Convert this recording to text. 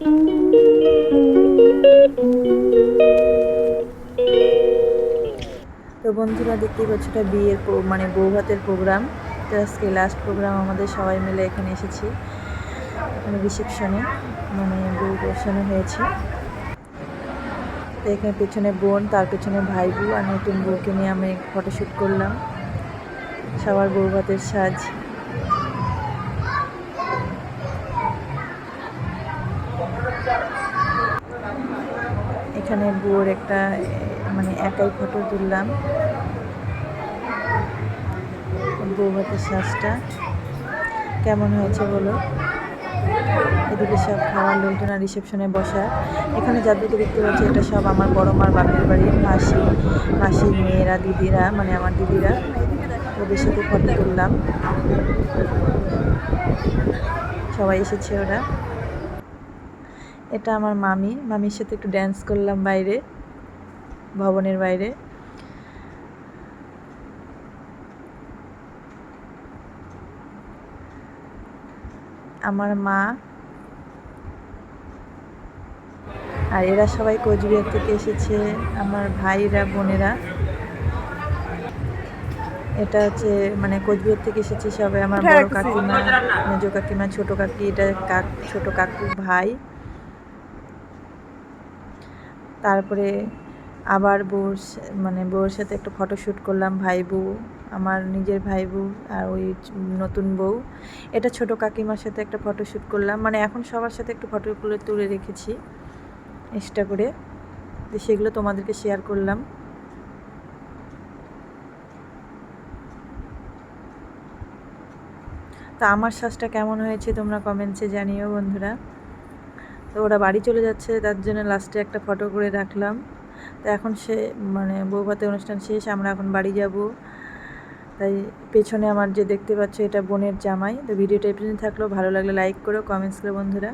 তো বন্ধুরা, দেখতেই পাচ্ছ, এটা বিয়ের মানে বউ ভাতের প্রোগ্রাম। তো আজকে লাস্ট প্রোগ্রাম, আমাদের সবাই মিলে এখানে এসেছি। এখানে রিসেপশনে মানে বউ বসানো হয়েছে। তো এখানে পেছনে বোন, তার পেছনে ভাই বউ আর নতুন বউকে নিয়ে আমি ফটোশ্যুট করলাম। সবার বউ ভাতের সাজ। এখানে বউর একটা মানে একাই ফটো তুললাম। বউ ভাতের সাজটা। কেমন হয়েছে বলো? এদিকে সব খাওয়ার লোকজন আর রিসেপশনে বসা এখানে যাদেরকে দেখতে পাচ্ছি, এটা সব আমার বড় মার বাপের বাড়ির মাসি মাসির মেয়েরা, দিদিরা মানে আমার দিদিরা। ওদের সাথে ফটো তুললাম। সবাই এসেছে ওরা। এটা আমার মামি। মামির সাথে একটু ড্যান্স করলাম বাইরে ভবনের বাইরে। আমার মা আর এরা সবাই কোচবিহার থেকে এসেছে আমার ভাইরা বোনেরা। এটা হচ্ছে মানে কোচবিহার থেকে এসেছে সবাই আমার বড় কাকিমা মেজো কাকিমা ছোট কাকি এটা কাক ছোট কাকু ভাই। তারপরে আবার বউর মানে বউর সাথে একটা ফটো শ্যুট করলাম ভাই বউ আমার নিজের ভাই বউ আর ওই নতুন বউ। এটা ছোট কাকিমার সাথে একটা ফটো শ্যুট করলাম মানে এখন সবার সাথে একটু ফটোগুলো তুলে রেখেছি এক্সট্রা করে। তো সেগুলো তোমাদেরকে শেয়ার করলাম। তা আমার শ্বাসটা কেমন হয়েছে তোমরা কমেন্টসে জানিও বন্ধুরা। তো ওরা বাড়ি চলে যাচ্ছে, তার জন্য লাস্টে একটা ফটো করে রাখলাম। তো এখন সে মানে বৌভাতে অনুষ্ঠান শেষ, আমরা এখন বাড়ি যাব। তাই পেছনে আমার যে দেখতে পাচ্ছ এটা বোনের জামাই। তো ভিডিওটা এই থাকল। ভালো লাগলে লাইক করো কমেন্টস করো বন্ধুরা।